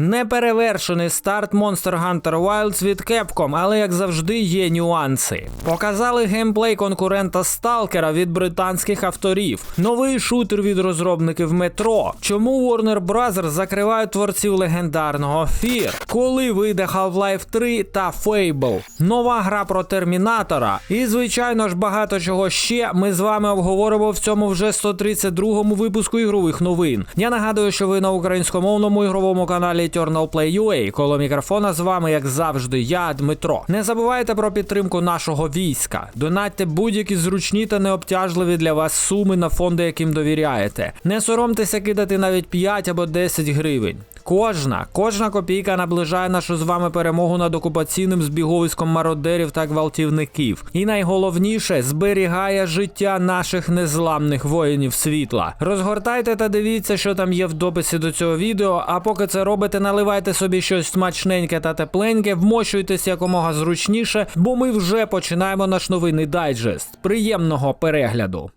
Неперевершений старт Monster Hunter Wilds від Capcom, але як завжди є нюанси. Показали геймплей конкурента Сталкера від британських авторів, новий шутер від розробників Метро. Чому Warner Bros. закривають творців легендарного Fear? Коли вийде Half-Life 3 та Fable? Нова гра про Термінатора. І, звичайно ж, багато чого ще ми з вами обговоримо в цьому вже 132-му випуску ігрових новин. Я нагадую, що ви на українськомовному ігровому каналі Eternal Play. Коло мікрофона з вами, як завжди, я Дмитро. Не забувайте про підтримку нашого війська. Донатьте будь-які зручні та необтяжливі для вас суми на фонди, яким довіряєте. Не соромтеся кидати навіть 5 або 10 гривень. Кожна, кожна копійка наближає нашу з вами перемогу над окупаційним збіговиськом мародерів та гвалтівників. І найголовніше зберігає життя наших незламних воїнів світла. Розгортайте та дивіться, що там є в дописі до цього відео. А поки це робите, наливайте собі щось смачненьке та тепленьке, вмощуйтесь якомога зручніше, бо ми вже починаємо наш новинний дайджест. Приємного перегляду.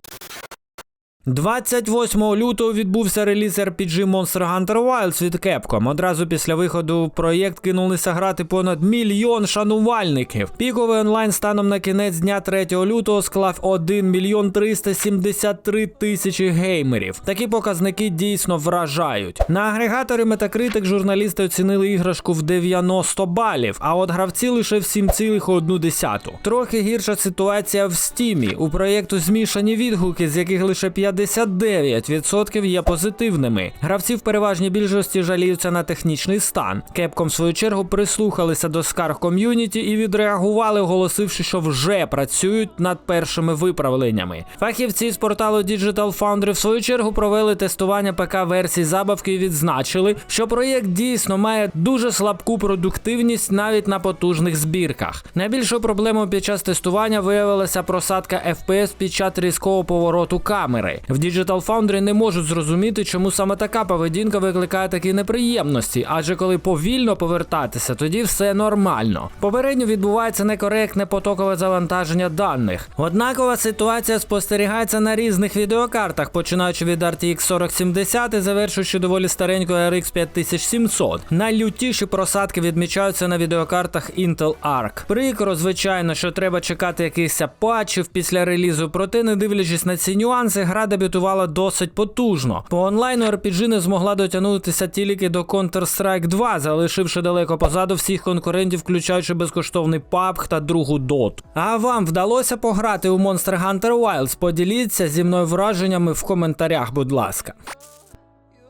28 лютого відбувся реліз RPG Monster Hunter Wilds від Capcom. Одразу після виходу в проєкт кинулися грати понад мільйон шанувальників. Піковий онлайн станом на кінець дня 3 лютого склав 1 мільйон 373 тисячі геймерів. Такі показники дійсно вражають. На агрегаторі Metacritic журналісти оцінили іграшку в 90 балів, а от гравці лише в 7,1. Трохи гірша ситуація в стімі. У проєкту змішані відгуки, з яких лише 59% є позитивними. Гравці в переважній більшості жаліються на технічний стан. Capcom, в свою чергу, прислухалися до скарг ком'юніті і відреагували, оголосивши, що вже працюють над першими виправленнями. Фахівці з порталу Digital Foundry в свою чергу провели тестування ПК-версій забавки і відзначили, що проєкт дійсно має дуже слабку продуктивність навіть на потужних збірках. Найбільшою проблемою під час тестування виявилася просадка FPS під час різкого повороту камери. В Digital Foundry не можуть зрозуміти, чому саме така поведінка викликає такі неприємності, адже коли повільно повертатися, тоді все нормально. Попередньо відбувається некоректне потокове завантаження даних. Однакова ситуація спостерігається на різних відеокартах, починаючи від RTX 4070 і завершуючи доволі старенькою RX 5700. Найлютіші просадки відмічаються на відеокартах Intel Arc. Прикро, звичайно, що треба чекати якихось патчів після релізу, проте, не дивлячись на ці нюанси, гра дебютувала досить потужно. По онлайну RPG не змогла дотягнутися тільки до Counter-Strike 2, залишивши далеко позаду всіх конкурентів, включаючи безкоштовний PUBG та другу DOT. А вам вдалося пограти у Monster Hunter Wilds? Поділіться зі мною враженнями в коментарях, будь ласка.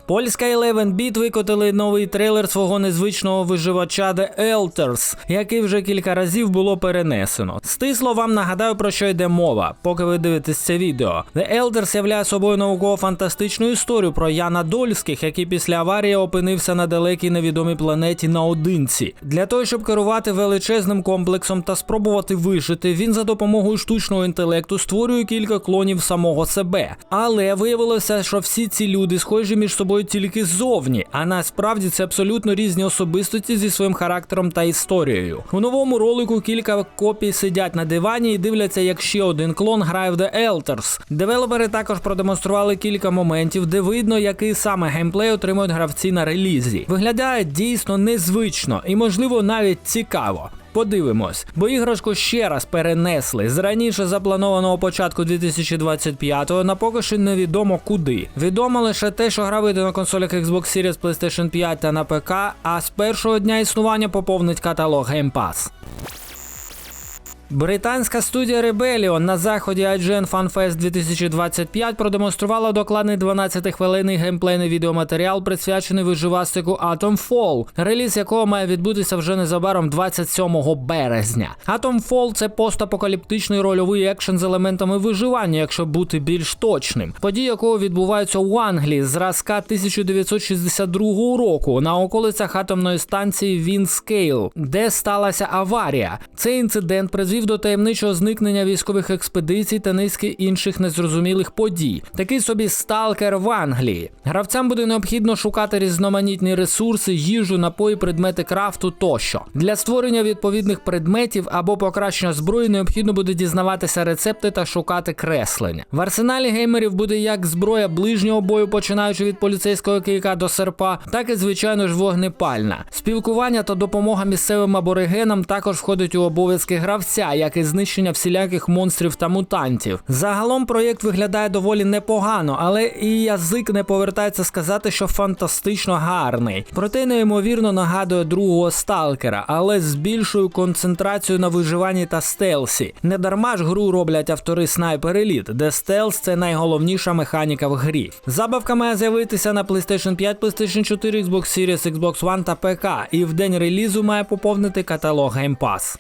Польська 11-біт викотили новий трейлер свого незвичного виживача The Elders, який вже кілька разів було перенесено. Стисло вам нагадаю про що йде мова, поки ви дивитесь це відео. The Elders являє собою науково-фантастичну історію про Яна Дольських, який після аварії опинився на далекій невідомій планеті наодинці. Для того, щоб керувати величезним комплексом та спробувати вижити, він за допомогою штучного інтелекту створює кілька клонів самого себе. Але виявилося, що всі ці люди схожі між собою тільки ззовні, а насправді це абсолютно різні особистості зі своїм характером та історією. У новому ролику кілька копій сидять на дивані і дивляться, як ще один клон грає в The Elders. Девелопери також продемонстрували кілька моментів, де видно, який саме геймплей отримують гравці на релізі. Виглядає дійсно незвично і, можливо, навіть цікаво. Подивимось, бо іграшку ще раз перенесли з раніше запланованого початку 2025-го на поки що невідомо куди. Відомо лише те, що гра вийде на консолях Xbox Series, PlayStation 5 та на ПК, а з першого дня існування поповнить каталог Game Pass. Британська студія Rebellion на заході IGN Fan Fest 2025 продемонструвала докладний 12-хвилинний геймплейний відеоматеріал, присвячений виживастику Atom Fall, реліз якого має відбутися вже незабаром 27 березня. Atom Fall – це постапокаліптичний рольовий екшен з елементами виживання, якщо бути більш точним. Події якого відбуваються у Англії зразка 1962 року на околицях атомної станції Вінскейл, де сталася аварія. Цей інцидент призвів призвів до таємничого зникнення військових експедицій та низки інших незрозумілих подій. Такий собі сталкер в Англії. Гравцям буде необхідно шукати різноманітні ресурси, їжу, напої, предмети крафту тощо. Для створення відповідних предметів або покращення зброї необхідно буде дізнаватися рецепти та шукати креслення. В арсеналі геймерів буде як зброя ближнього бою, починаючи від поліцейського кийка до серпа, так і звичайно ж вогнепальна. Спілкування та допомога місцевим аборигенам також входить у обов'язки гравця, як і знищення всіляких монстрів та мутантів. Загалом проєкт виглядає доволі непогано, але і язик не повертається сказати, що фантастично гарний. Проте неймовірно нагадує другого сталкера, але з більшою концентрацією на виживанні та стелсі. Не дарма ж гру роблять автори Sniper Elite, де стелс це найголовніша механіка в грі. Забавка має з'явитися на PlayStation 5, PlayStation 4, Xbox Series, Xbox One та ПК, і в день релізу має поповнити каталог Game Pass.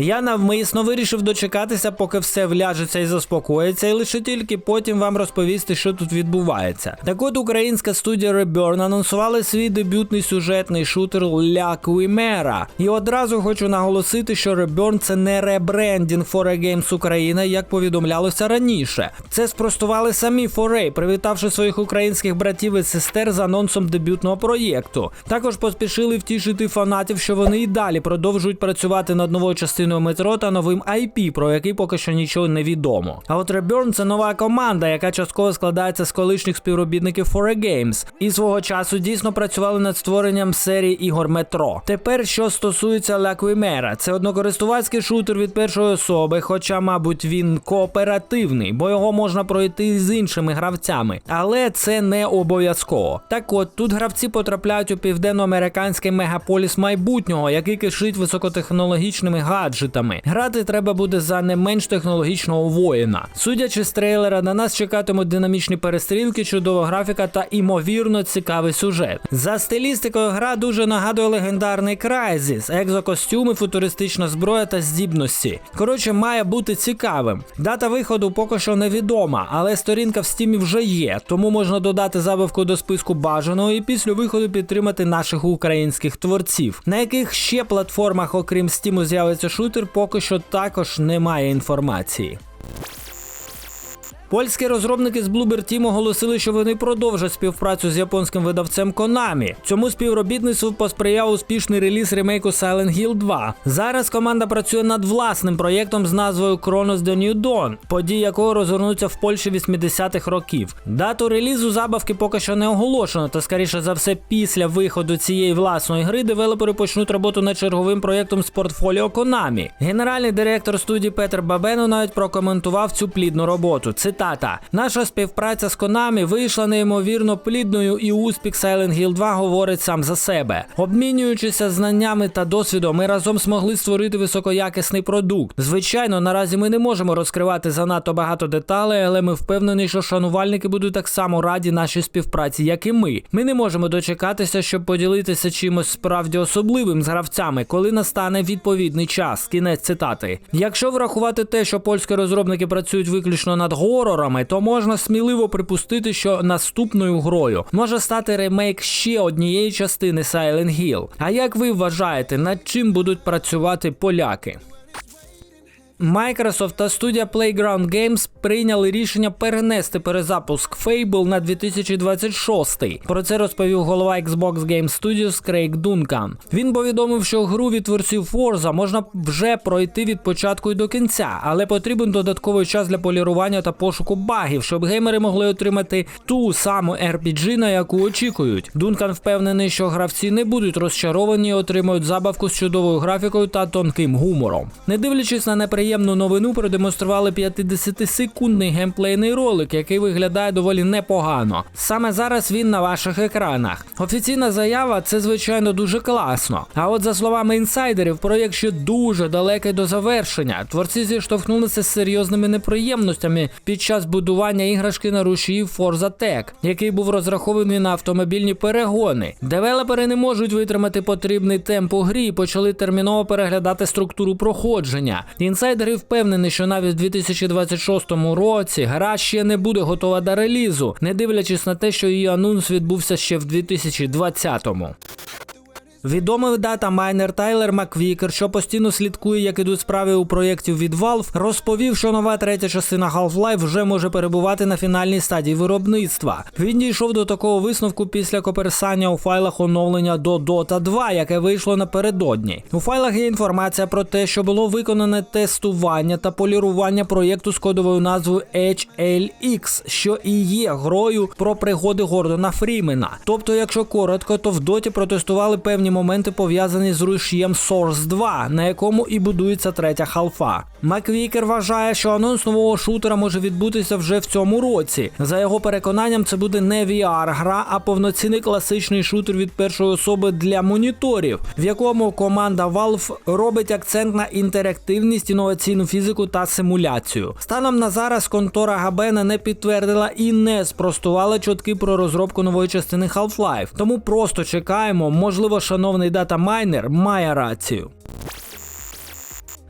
Я навмисно вирішив дочекатися, поки все вляжеться і заспокоїться, і лише тільки потім вам розповісти, що тут відбувається. Так от українська студія Reburn анонсувала свій дебютний сюжетний шутер La Quimera. І одразу хочу наголосити, що Reburn це не ребрендінг 4A Games Україна, як повідомлялося раніше. Це спростували самі 4A, привітавши своїх українських братів і сестер з анонсом дебютного проєкту. Також поспішили втішити фанатів, що вони і далі продовжують працювати над новою частиною метро та новим IP, про який поки що нічого не відомо. А от Reburn – це нова команда, яка частково складається з колишніх співробітників 4A Games, і свого часу дійсно працювали над створенням серії ігор метро. Тепер, що стосується La Quimera, це однокористувацький шутер від першої особи, хоча, мабуть, він кооперативний, бо його можна пройти з іншими гравцями, але це не обов'язково. Так от тут гравці потрапляють у південноамериканський мегаполіс майбутнього, який кишить високотехнологічними гаджетами. Грати треба буде за не менш технологічного воїна. Судячи з трейлера, на нас чекатимуть динамічні перестрілки, чудова графіка та імовірно цікавий сюжет. За стилістикою гра дуже нагадує легендарний Crysis, екзокостюми, футуристична зброя та здібності. Коротше, має бути цікавим. Дата виходу поки що невідома, але сторінка в стімі вже є, тому можна додати забавку до списку бажаного і після виходу підтримати наших українських творців. На яких ще платформах, окрім Steam, з'явиться шутер, поки що також немає інформації. Польські розробники з Bloober Team оголосили, що вони продовжать співпрацю з японським видавцем Konami. Цьому співробітництву посприяв успішний реліз ремейку Silent Hill 2. Зараз команда працює над власним проєктом з назвою Chronos The New Dawn, події якого розгорнуться в Польщі 80-х років. Дату релізу забавки поки що не оголошено, та скоріше за все, після виходу цієї власної гри девелопери почнуть роботу над черговим проєктом з портфоліо Konami. Генеральний директор студії Петер Бабено навіть прокоментував цю плідну роботу. Цитата: Наша співпраця з Konami вийшла неймовірно плідною, і успіх Silent Hill 2 говорить сам за себе. Обмінюючися знаннями та досвідом, ми разом змогли створити високоякісний продукт. Звичайно, наразі ми не можемо розкривати занадто багато деталей, але ми впевнені, що шанувальники будуть так само раді нашій співпраці, як і ми. Ми не можемо дочекатися, щоб поділитися чимось справді особливим з гравцями, коли настане відповідний час. Кінець цитати. Якщо врахувати те, що польські розробники працюють виключно над горорами, то можна сміливо припустити, що наступною грою може стати ремейк ще однієї частини Silent Hill. А як ви вважаєте, над чим будуть працювати поляки? Microsoft та студія Playground Games прийняли рішення перенести перезапуск Fable на 2026. Про це розповів голова Xbox Game Studios Крейг Дункан. Він повідомив, що гру від творців Forza можна вже пройти від початку і до кінця, але потрібен додатковий час для полірування та пошуку багів, щоб геймери могли отримати ту саму RPG, на яку очікують. Дункан впевнений, що гравці не будуть розчаровані і отримають забавку з чудовою графікою та тонким гумором. Не дивлячись на неприємність приємну новину продемонстрували 50-секундний геймплейний ролик, який виглядає доволі непогано. Саме зараз він на ваших екранах. Офіційна заява це звичайно дуже класно. А от за словами інсайдерів, проєкт ще дуже далекий до завершення. Творці зіштовхнулися з серйозними неприємностями під час будування іграшки на рушії Forza Tech, який був розрахований на автомобільні перегони. Девелопери не можуть витримати потрібний темп у грі і почали терміново переглядати структуру проходження. Інсайдери впевнені, що навіть у 2026 році гра ще не буде готова до релізу, не дивлячись на те, що її анонс відбувся ще в 2020-му. Відомий дата-майнер Тайлер Маквікер, що постійно слідкує, як ідуть справи у проєктів від Valve, розповів, що нова третя частина Half-Life вже може перебувати на фінальній стадії виробництва. Він дійшов до такого висновку після коперсання у файлах оновлення до Dota 2, яке вийшло напередодні. У файлах є інформація про те, що було виконане тестування та полірування проєкту з кодовою назвою HLX, що і є грою про пригоди Гордона Фрімена. Тобто, якщо коротко, то в доті протестували певні моменти пов'язані з рушієм Source 2, на якому і будується третя халфа. Маквікер вважає, що анонс нового шутера може відбутися вже в цьому році. За його переконанням, це буде не VR-гра, а повноцінний класичний шутер від першої особи для моніторів, в якому команда Valve робить акцент на інтерактивність, інноваційну фізику та симуляцію. Станом на зараз контора Габена не підтвердила і не спростувала чутки про розробку нової частини Half-Life. Тому просто чекаємо, можливо, шановний дата-майнер має рацію.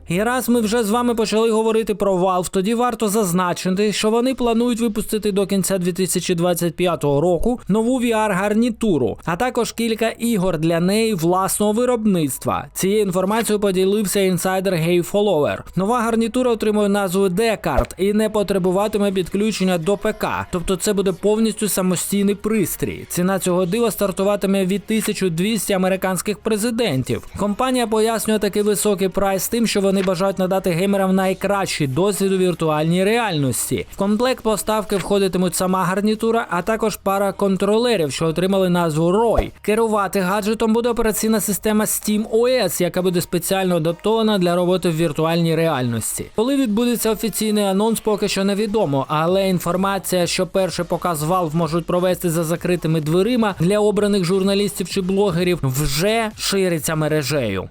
І раз ми вже з вами почали говорити про Valve, тоді варто зазначити, що вони планують випустити до кінця 2025 року нову VR-гарнітуру, а також кілька ігор для неї власного виробництва. Цією інформацією поділився інсайдер Hey Follower. Нова гарнітура отримує назву Decard і не потребуватиме підключення до ПК, тобто це буде повністю самостійний пристрій. Ціна цього дива стартуватиме від 1200 американських президентів. Компанія пояснює такий високий прайс тим, що вони бажають надати геймерам найкращий досвід у віртуальній реальності. В комплект поставки входитимуть сама гарнітура, а також пара контролерів, що отримали назву ROY. Керувати гаджетом буде операційна система Steam OS, яка буде спеціально адаптована для роботи в віртуальній реальності. Коли відбудеться офіційний анонс, поки що невідомо, але інформація, що перший показ Valve можуть провести за закритими дверима для обраних журналістів чи блогерів, вже шириться мережею.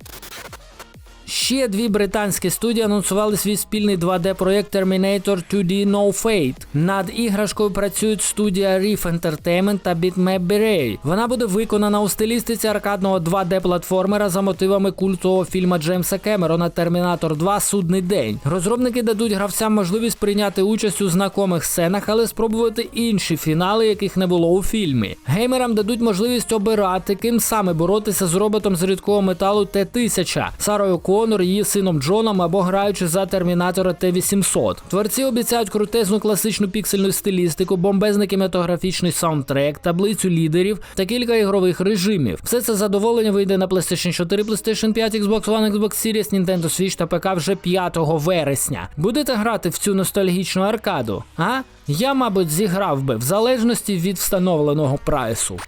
Ще дві британські студії анонсували свій спільний 2D-проєкт Terminator 2D No Fate. Над іграшкою працюють студія Reef Entertainment та Bitmap Beret. Вона буде виконана у стилістиці аркадного 2D-платформера за мотивами культового фільма Джеймса Кемерона Термінатор 2 Судний день. Розробники дадуть гравцям можливість прийняти участь у знакомих сценах, але спробувати інші фінали, яких не було у фільмі. Геймерам дадуть можливість обирати, ким саме боротися з роботом з рідкого металу Т-1000, Сарою Конор, її сином Джоном або граючи за термінатора Т-800. Творці обіцяють крутезну класичну піксельну стилістику, бомбезний кінематографічний саундтрек, таблицю лідерів та кілька ігрових режимів. Все це задоволення вийде на PlayStation 4, PlayStation 5, Xbox One, Xbox Series, Nintendo Switch та ПК вже 5 вересня. Будете грати в цю ностальгічну аркаду? А? Я, мабуть, зіграв би в залежності від встановленого прайсу.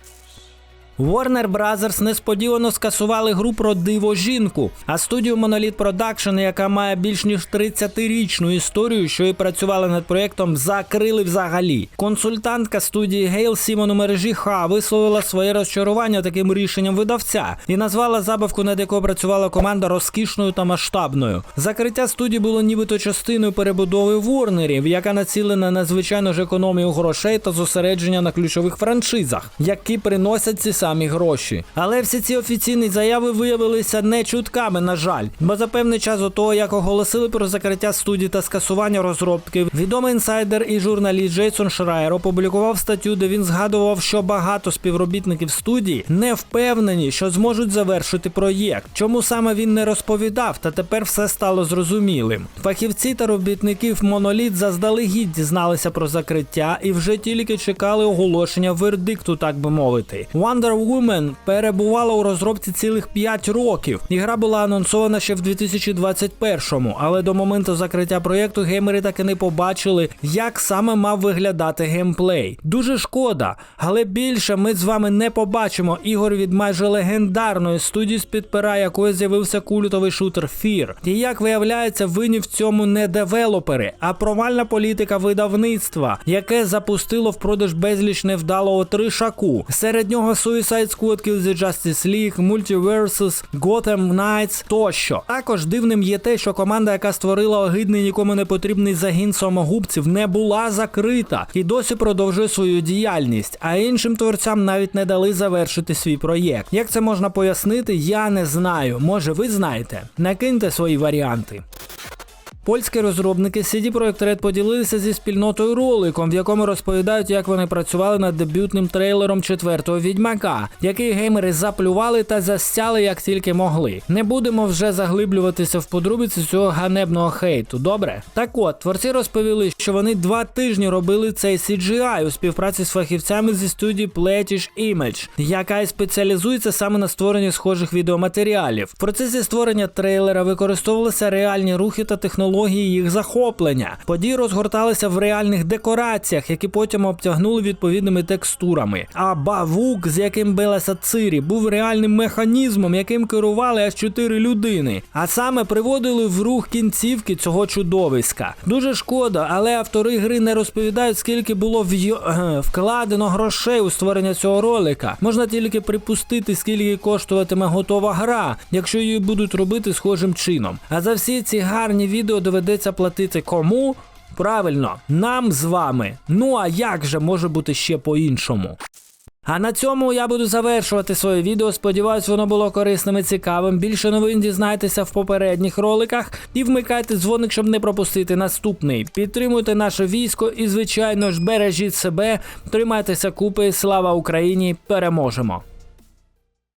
Warner Brothers несподівано скасували гру про диво жінку, а студію Monolith Production, яка має більш ніж 30-річну історію, що і працювала над проєктом, закрили взагалі. Консультантка студії Гейл Сімон у мережі Ха висловила своє розчарування таким рішенням видавця і назвала забавку, над якою працювала команда розкішною та масштабною. Закриття студії було нібито частиною перебудови Ворнерів, яка націлена на звичайно ж економію грошей та зосередження на ключових франшизах, які приносять ці самі гроші. Але всі ці офіційні заяви виявилися не чутками, на жаль. Бо за певний час до того, як оголосили про закриття студії та скасування розробки, відомий інсайдер і журналіст Джейсон Шрайер опублікував статтю, де він згадував, що багато співробітників студії не впевнені, що зможуть завершити проєкт. Чому саме він не розповідав, та тепер все стало зрозумілим. Фахівці та робітників Моноліт заздалегідь дізналися про закриття і вже тільки чекали оголошення вердикту, так би мовити. Wonder Woman перебувала у розробці цілих 5 років. Ігра була анонсована ще в 2021-му, але до моменту закриття проєкту геймери так і не побачили, як саме мав виглядати геймплей. Дуже шкода, але більше ми з вами не побачимо ігор від майже легендарної студії, з-під пера якої з'явився культовий шутер Fear. І як виявляється, винні в цьому не девелопери, а провальна політика видавництва, яке запустило в продаж безліч невдалого тришаку. Серед нього Suicide Squad, Kill the Justice League, Multiversus, Gotham Knights тощо. Також дивним є те, що команда, яка створила огидний нікому не потрібний загін самогубців, не була закрита і досі продовжує свою діяльність, а іншим творцям навіть не дали завершити свій проєкт. Як це можна пояснити, я не знаю. Може, ви знаєте. Накиньте свої варіанти. Польські розробники CD Projekt Red поділилися зі спільнотою роликом, в якому розповідають, як вони працювали над дебютним трейлером четвертого відьмака, який геймери заплювали та застяли як тільки могли. Не будемо вже заглиблюватися в подробиці цього ганебного хейту. Добре? Так от, творці розповіли, що вони два тижні робили цей CGI у співпраці з фахівцями зі студії Pletish Image, яка і спеціалізується саме на створенні схожих відеоматеріалів. В процесі створення трейлера використовувалися реальні рухи та технології їх захоплення. Події розгорталися в реальних декораціях, які потім обтягнули відповідними текстурами. А бавук, з яким билася Цирі, був реальним механізмом, яким керували аж чотири людини, а саме приводили в рух кінцівки цього чудовиська. Дуже шкода, але автори гри не розповідають, скільки було е, вкладено грошей у створення цього ролика. Можна тільки припустити, скільки коштуватиме готова гра, якщо її будуть робити схожим чином. А за всі ці гарні відео доведеться платити кому? Правильно, нам з вами. Ну а як же може бути ще по-іншому? А на цьому я буду завершувати своє відео. Сподіваюсь, воно було корисним і цікавим. Більше новин дізнайтеся в попередніх роликах і вмикайте дзвоник, щоб не пропустити наступний. Підтримуйте наше військо і, звичайно ж, бережіть себе, тримайтеся купи. Слава Україні! Переможемо!